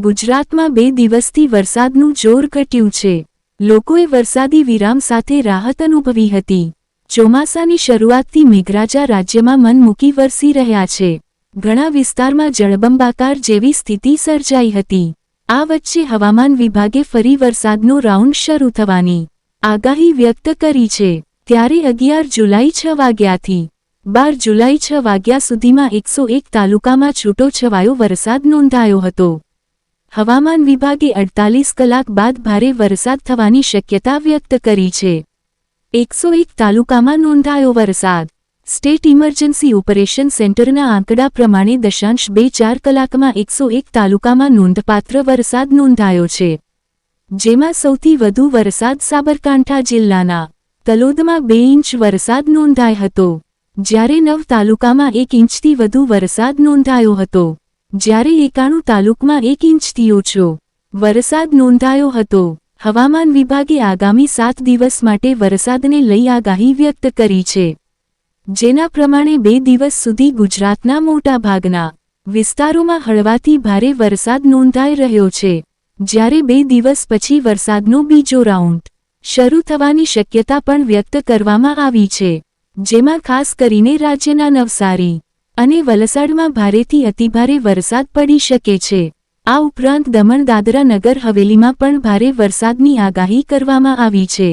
ગુજરાતમાં બે દિવસથી વરસાદનું જોર ઘટ્યું છે. લોકોએ વરસાદી વિરામ સાથે રાહત અનુભવી હતી. ચોમાસાની શરૂઆતથી મેઘરાજા રાજ્યમાં મન મૂકી વરસી રહ્યા છે. ઘણા વિસ્તારમાં જળબંબાકાર જેવી સ્થિતિ સર્જાઈ હતી. આ વચ્ચે હવામાન વિભાગે ફરી વરસાદનો રાઉન્ડ શરૂ થવાની આગાહી વ્યક્ત કરી છે. ત્યારે અગિયાર જુલાઈ છ વાગ્યાથી બાર જુલાઈ છ વાગ્યા સુધીમાં એકસો એક તાલુકામાં છૂટો છવાયો વરસાદ નોંધાયો હતો. હવામાન વિભાગે અડતાલીસ કલાક બાદ ભારે વરસાદ થવાની શક્યતા વ્યક્ત કરી છે. એકસો એક તાલુકામાં નોંધાયો વરસાદ. સ્ટેટ ઇમરજન્સી ઓપરેશન સેન્ટરના આંકડા પ્રમાણે દશાંશ બે ચાર કલાકમાં એકસો એક તાલુકામાં નોંધપાત્ર વરસાદ નોંધાયો છે. જેમાં સૌથી વધુ વરસાદ સાબરકાંઠા જિલ્લાના તલોદમાં બે ઇંચ વરસાદ નોંધાય હતો. જ્યારે નવ તાલુકામાં એક ઇંચથી વધુ વરસાદ નોંધાયો હતો. જ્યારે એકાણું તાલુકમાં એક ઇંચથી ઓછો વરસાદ નોંધાયો હતો. હવામાન વિભાગે આગામી સાત દિવસ માટે વરસાદને લઈ આગાહી વ્યક્ત કરી છે. જેના પ્રમાણે બે દિવસ સુધી ગુજરાતના મોટાભાગના વિસ્તારોમાં હળવાથી ભારે વરસાદ નોંધાઈ રહ્યો છે. જ્યારે બે દિવસ પછી વરસાદનો બીજો રાઉન્ડ શરૂ થવાની શક્યતા પણ વ્યક્ત કરવામાં આવી છે. જેમાં ખાસ કરીને રાજ્યના નવસારી અને વલસાડમાં ભારેથી અતિભારે વરસાદ પડી શકે છે. આ ઉપરાંત દમણ દાદરા નગર હવેલીમાં પણ ભારે વરસાદની આગાહી કરવામાં આવી છે.